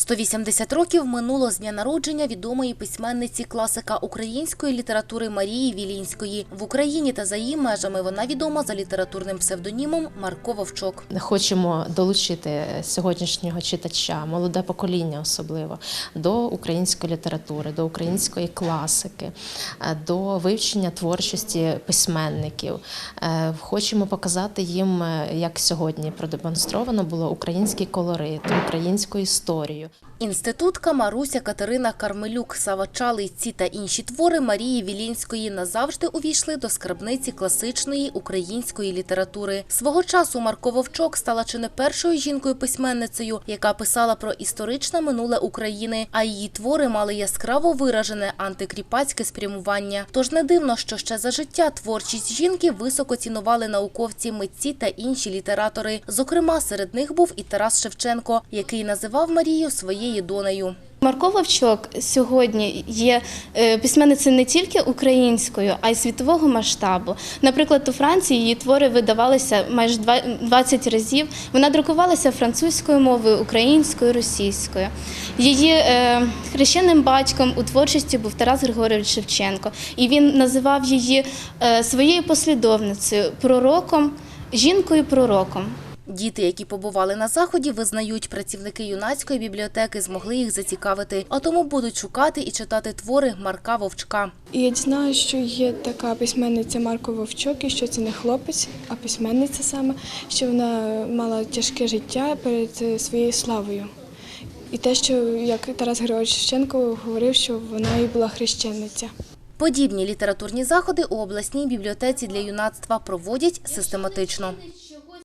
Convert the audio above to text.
180 років минуло з дня народження відомої письменниці класика української літератури Марії Вілінської. В Україні та за її межами вона відома за літературним псевдонімом Марко Вовчок. Хочемо долучити сьогоднішнього читача, молоде покоління особливо, до української літератури, до української класики, до вивчення творчості письменників. Е, Хочемо показати їм, е, як сьогодні продемонстровано було український колорит, українську історію. Інститутка Маруся Катерина Кармелюк, Савачали, ці та інші твори Марії Вілінської назавжди увійшли до скарбниці класичної української літератури. Свого часу Марко Вовчок стала чи не першою жінкою-письменницею, яка писала про історичне минуле України, а її твори мали яскраво виражене антикріпацьке спрямування. Тож не дивно, що ще за життя творчість жінки високо цінували науковці, митці та інші літератори. Зокрема, серед них був і Тарас Шевченко, який називав Марію своєю донею. Марко Вовчок сьогодні є е, письменницею не тільки українською, а й світового масштабу. Наприклад, у Франції її твори видавалися майже два- 20 разів. Вона друкувалася французькою мовою, українською, російською. Її е, хрещеним батьком у творчості був Тарас Григорович Шевченко, і він називав її е, своєю послідовницею, пророком, жінкою-пророком. Діти, які побували на заході, визнають, працівники юнацької бібліотеки змогли їх зацікавити, а тому будуть шукати і читати твори Марка Вовчка. І я дізналася, що є така письменниця Марко Вовчок, і що це не хлопець, а письменниця саме, що вона мала тяжке життя перед е, своєю славою. І те, що як Тарас Григорович Шевченко говорив, що вона і була хрещениця. Подібні літературні заходи у обласній бібліотеці для юнацтва проводять систематично.